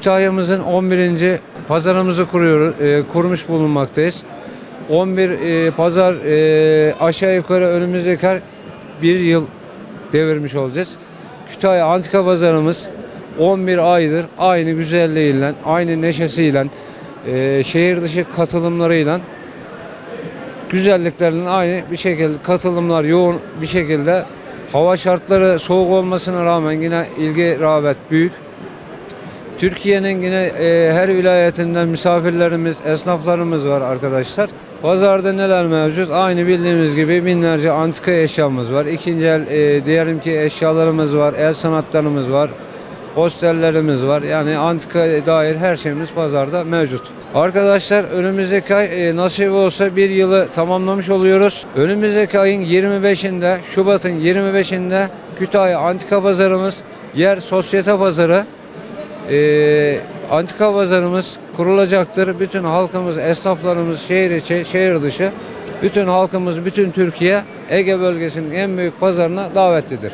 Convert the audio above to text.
Kütahya'mızın 11. pazarımızı kuruyoruz, e, kurmuş bulunmaktayız. 11 e, pazar e, aşağı yukarı önümüzdeki her bir yıl devirmiş olacağız. Kütahya Antika Pazarımız 11 aydır aynı güzelliğiyle, aynı neşesiyle, e, şehir dışı katılımlarıyla güzelliklerinin aynı bir şekilde katılımlar yoğun bir şekilde hava şartları soğuk olmasına rağmen yine ilgi rağbet büyük. Türkiye'nin yine e, her vilayetinden misafirlerimiz, esnaflarımız var arkadaşlar. Pazarda neler mevcut? Aynı bildiğimiz gibi binlerce antika eşyamız var. İkinci el e, diyelim ki eşyalarımız var, el sanatlarımız var, posterlerimiz var. Yani antika dair her şeyimiz pazarda mevcut. Arkadaşlar önümüzdeki ay e, nasip olsa bir yılı tamamlamış oluyoruz. Önümüzdeki ayın 25'inde, Şubat'ın 25'inde Kütahya Antika Pazarımız, yer sosyete pazarı. Ee, antika pazarımız kurulacaktır. Bütün halkımız, esnaflarımız şehir içi, şehir dışı, bütün halkımız, bütün Türkiye Ege bölgesinin en büyük pazarına davetlidir.